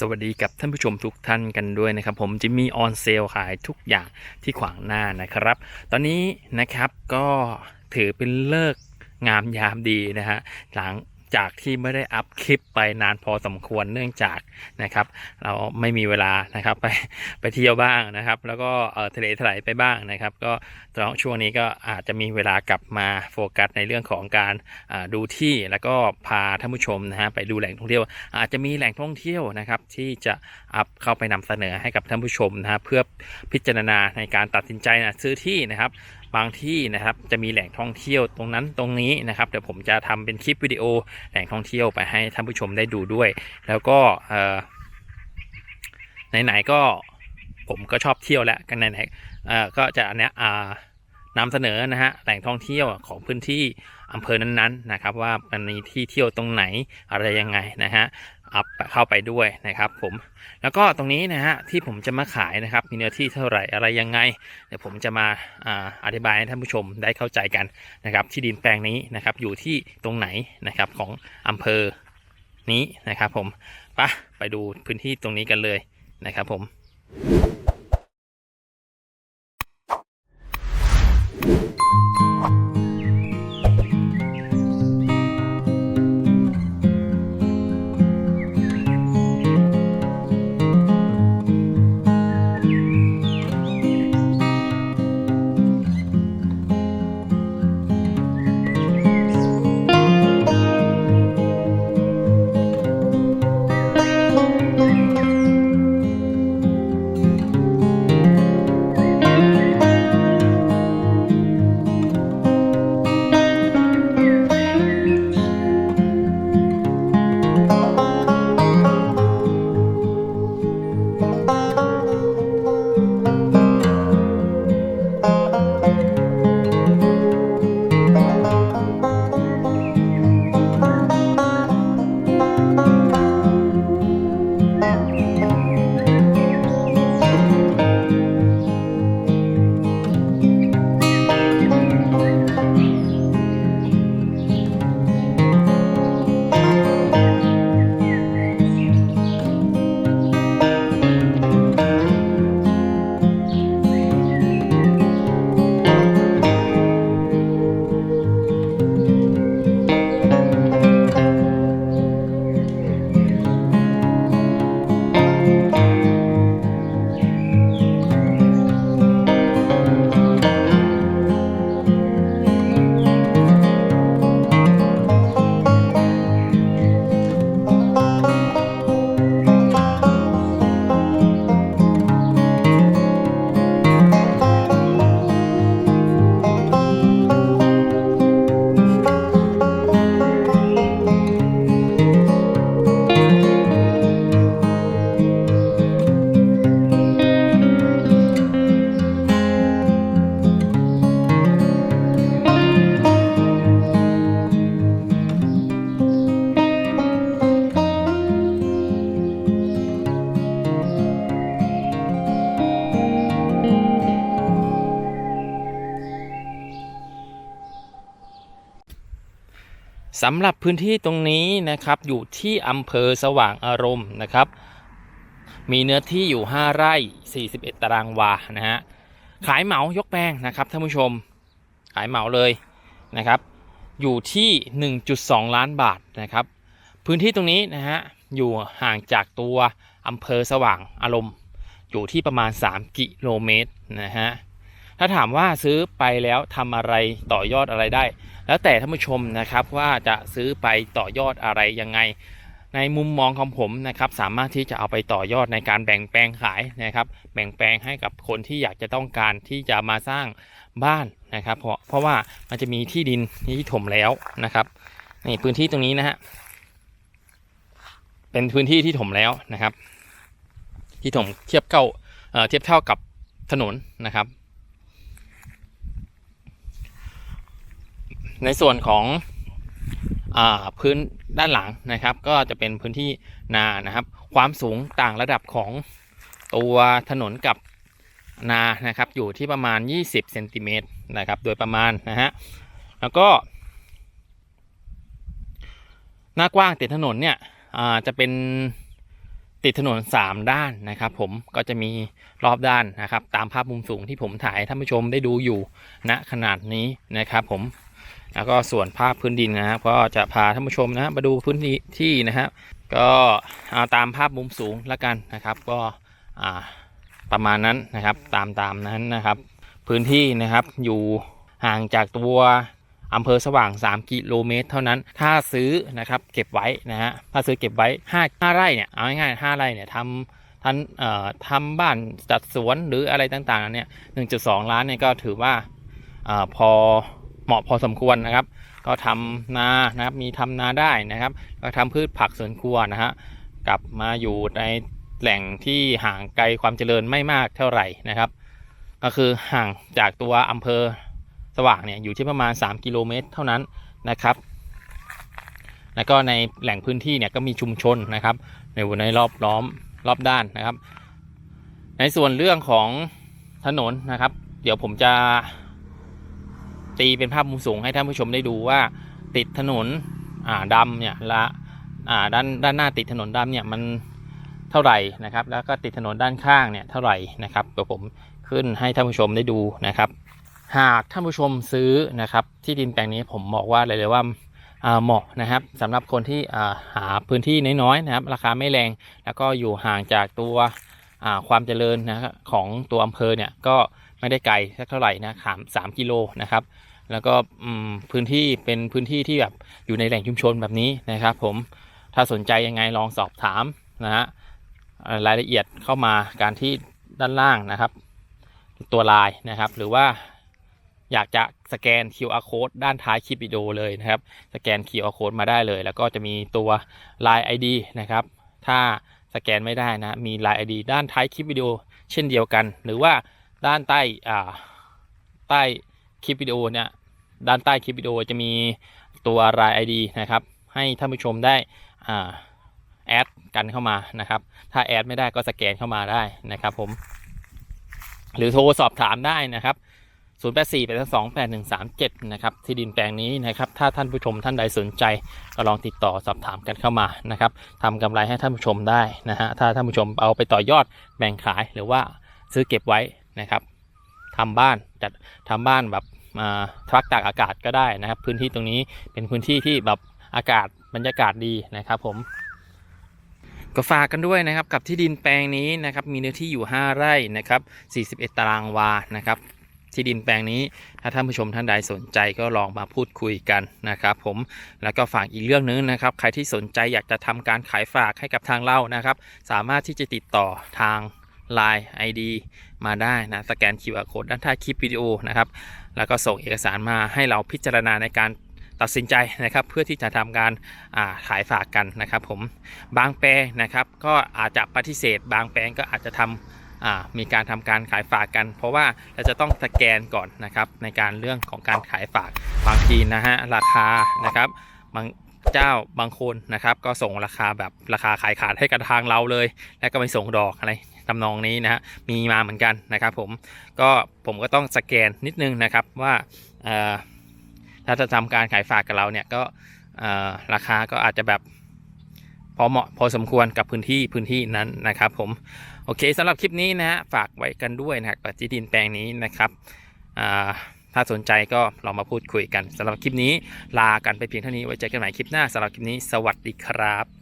สวัสดีกับท่านผู้ชมทุกท่านกันด้วยนะครับ ผมจิมมี่ออนเซลขายทุกอย่างที่ขวางหน้านะครับ ตอนนี้นะครับก็ถือเป็นเลิกงามยามดีนะฮะหลัง จากที่ไม่ได้อัพคลิปไปนานพอสมควรเนื่องจากนะครับ เราไม่มีเวลานะครับไปไปเที่ยวบ้างนะครับ แล้วก็เออทะเลถลายไปบ้างนะครับ ก็ตอนช่วงนี้ก็อาจจะมีเวลากลับมาโฟกัสในเรื่องของการดูที่แล้วก็พาท่านผู้ชมนะฮะไปดูแหล่งท่องเที่ยว อาจจะมีแหล่งท่องเที่ยวนะครับ ที่จะอัพเข้าไปนำเสนอให้กับท่านผู้ชมนะฮะเพื่อพิจารณาในการตัดสินใจนะซื้อที่นะครับบางที่นะครับจะมีแหล่งท่องเที่ยวตรงนั้นตรงนี้นะครับเดี๋ยวผมจะทำเป็นคลิปวิดีโอแหล่งท่องเที่ยวไปให้ท่านผู้ชมได้ดูด้วย แล้วก็ไหนๆก็ผมก็ชอบเที่ยวแล้วกันไหนๆก็จะเนี้ยนำเสนอนะฮะแหล่งท่องเที่ยวของพื้นที่อำเภอนั้นๆนะครับ ว่ามันมีที่เที่ยวตรงไหนอะไรยังไงนะฮะ อัพเข้าไปด้วยนะครับผมแล้วก็ตรงนี้นะฮะที่ผมจะมาขายนะครับ มีเนื้อที่เท่าไหร่อะไรยังไง เดี๋ยวผมจะมาอธิบายให้ท่านผู้ชมได้เข้าใจกันนะครับ ที่ดินแปลงนี้นะครับอยู่ที่ตรงไหนนะครับของอำเภอนี้นะครับผมไปะไปดูพื้นที่ตรงนี้กันเลยนะครับผม สำหรับพื้นที่ตรงนี้นะครับอยู่ที่อำเภอสว่างอารมณ์นะครับ มีเนื้อที่อยู่ 5 ไร่ 41 ตารางวานะฮะขายเหมายกแปลงนะครับท่านผู้ชมขายเหมาเลยนะครับ อยู่ที่ 1.2 ล้านบาทนะครับ พื้นที่ตรงนี้นะฮะอยู่ห่างจากตัวอำเภอสว่างอารมณ์ อยู่ที่ประมาณ 3 กิโลเมตรนะฮะ ถ้าถามว่าซื้อไปแล้วทำอะไรต่อยอดอะไรได้ แล้วแต่ท่านผู้ชมนะครับว่าจะซื้อไปต่อยอดอะไรยังไง ในมุมมองของผมนะครับสามารถที่จะเอาไปต่อยอดในการแบ่งแปลงขายนะครับ แบ่งแปลงให้กับคนที่อยากจะต้องการที่จะมาสร้างบ้านนะครับ เพราะเพราะว่ามันจะมีที่ดินที่ถมแล้วนะครับนี่พื้นที่ตรงนี้นะฮะเป็นพื้นที่ที่ถมแล้วนะครับ ที่ถมเทียบเก้าเเทียบเท่ากับถนนนะครับ ในส่วนของอพื้นด้านหลังนะครับ ก็จะเป็นพื้นที่นานะครับ ความสูงต่างระดับของตัวถนนกับนานะครับอยู่ที่ประมาณ 20เซนติเมตรนะครับโดยประมาณนะฮะแล้วก็ หน้ากว้างติดถนนเนี่ยจะเป็นติดถนน 3 ด้านนะครับ ผมก็จะมีรอบด้านนะครับ ตามภาพมุมสูงที่ผมถ่ายท่านผู้ชมได้ดูอยู่ณขนาดนี้นะครับผม แล้วก็ส่วนภาพพื้นดินนะครับก็จะพาท่านผู้ชมนะมาดูพื้นที่ที่นะครับ ก็เอาตามภาพมุมสูงแล้วกันนะครับ ก็ประมาณนั้นนะครับตามตามนั้นนะครับ พื้นที่นะครับอยู่ห่างจากตัวอำเภอสว่าง 3 กิโลเมตร เท่านั้น ถ้าซื้อนะครับเก็บไว้นะฮะถ้าซื้อเก็บไว้5 5ไร่เนี่ยเอาง่ายๆ5ไร่เนี่ยทำทันเอ่อทำบ้านจัดสวนหรืออะไรต่างๆเนี่ย1.2 ล้านเนี่ยก็ถือว่าอ่อพอ เหมาะพอสมควรนะครับ ก็ทำนานะครับมีทำนาได้นะครับ ก็ทำพืชผักสวนครัวนะฮะกลับมาอยู่ในแหล่งที่ห่างไกลความเจริญไม่มากเท่าไหร่นะครับ ก็คือห่างจากตัวอำเภอสว่างเนี่ยอยู่ที่ประมาณ 3 กิโลเมตรเท่านั้นนะครับ แล้วก็ในแหล่งพื้นที่เนี่ยก็มีชุมชนนะครับในในรอบล้อมรอบด้านนะครับ ในส่วนเรื่องของถนนนะครับ เดี๋ยวผมจะ ตีเป็นภาพมุมสูงให้ท่านผู้ชมได้ดูว่าติดถนนอ่าดำเนี่ยละอ่าด้านด้านหน้าติดถนนดำเนี่ยมันเท่าไหร่นะครับ แล้วก็ติดถนนด้านข้างเนี่ยเท่าไหร่นะครับเดี๋ยวผมขึ้นให้ท่านผู้ชมได้ดูนะครับ หากท่านผู้ชมซื้อนะครับ ที่ดินแปลงนี้ผมบอกว่าเลยเลยว่าเหมาะนะครับสำหรับคนที่หาพื้นที่น้อยๆนะครับ ราคาไม่แรงแล้วก็อยู่ห่างจากตัวความเจริญนะของตัวอำเภอเนี่ยก็ไม่ได้ไกลสักเท่าไหร่นะสามสามกิโลนะครับ แล้วก็พื้นที่เป็นพื้นที่ที่แบบอยู่ในแหล่งชุมชนแบบนี้นะครับ ผมถ้าสนใจยังไงลองสอบถามนะฮะรายละเอียดเข้ามาการที่ด้านล่างนะครับ ตัวลายนะครับ หรือว่าอยากจะสแกน QR code ด้านท้ายคลิปวิดีโอเลยนะครับ สแกน QR code มาได้เลย แล้วก็จะมีตัว Line ID นะครับ ถ้าสแกนไม่ได้นะ มี Line ID ด้านท้ายคลิปวิดีโอเช่นเดียวกัน หรือว่าด้านใต้อ่าใต้ คลิปวิดีโอเนี่ยด้านใต้คลิปวิดีโอจะมีตัว Line ID นะครับ ให้ท่านผู้ชมได้อ่าแอดกันเข้ามานะครับ ถ้าแอดไม่ได้ก็สแกนเข้ามาได้นะครับผม หรือโทรสอบถามได้นะครับ0 8 4 8 2 8 1 3 7 นะครับ ที่ดินแปลงนี้นะครับ ถ้าท่านผู้ชมท่านใดสนใจ ก็ลองติดต่อสอบถามกันเข้ามานะครับทำกำไรให้ท่านผู้ชมได้นะฮะ ถ้าท่านผู้ชมเอาไปต่อยอดแบ่งขายหรือว่าซื้อเก็บไว้นะครับทำบ้านจัดทำบ้านแบบ มาทักตากอากาศก็ได้นะครับ พื้นที่ตรงนี้เป็นพื้นที่ที่แบบอากาศบรรยากาศดีนะครับผมก็ฝากกันด้วยนะครับกับที่ดินแปลงนี้นะครับมีเนื้อที่อยู่ 5 ไร่นะครับ 41 ตารางวานะครับที่ดินแปลงนี้ถ้าท่านผู้ชมท่านใดสนใจก็ลองมาพูดคุยกันนะครับผมแล้วก็ฝากอีกเรื่องนึงนะครับ ใครที่สนใจอยากจะทำการขายฝากให้กับทางเรานะครับ สามารถที่จะติดต่อทาง Line ID มาได้นะสแกน QR code ด้านท้ายคลิปวิดีโอนะครับ แล้วก็ส่งเอกสารมาให้เราพิจารณาในการตัดสินใจนะครับเพื่อที่จะทำการาขายฝากกันนะครับ ผมบางแปลงนะครับก็อาจจะปฏิเสธ บางแปลงก็อาจจะทำอ่ามีการทำการขายฝากกัน เพราะว่าเราจะต้องสแกนก่อนนะครับในการเรื่องของการขายฝากบางทีนะฮะราคานะครับบางเจ้าบางคนนะครับ ก็ส่งราคาแบบราคาขายขาดให้กับทางเราเลย แล้วก็ไม่ส่งดอกอะไร ทำนองนี้นะฮะมีมาเหมือนกันนะครับผมก็ผมก็ต้องสแกนนิดนึงนะครับว่าถ้าจะทำการขายฝากกับเราเนี่ยก็ราคาก็อาจจะแบบพอเหมาะพอสมควรกับพื้นที่พื้นที่นั้นนะครับผมโอเคสำหรับคลิปนี้นะฮะฝากไว้กันด้วยนะครับกับที่ดินแปลงนี้นะครับถ้าสนใจก็ลองมาพูดคุยกันสำหรับคลิปนี้ลากันไปเพียงเท่านี้ไว้เจอกันใหม่คลิปหน้าสำหรับคลิปนี้สวัสดีครับ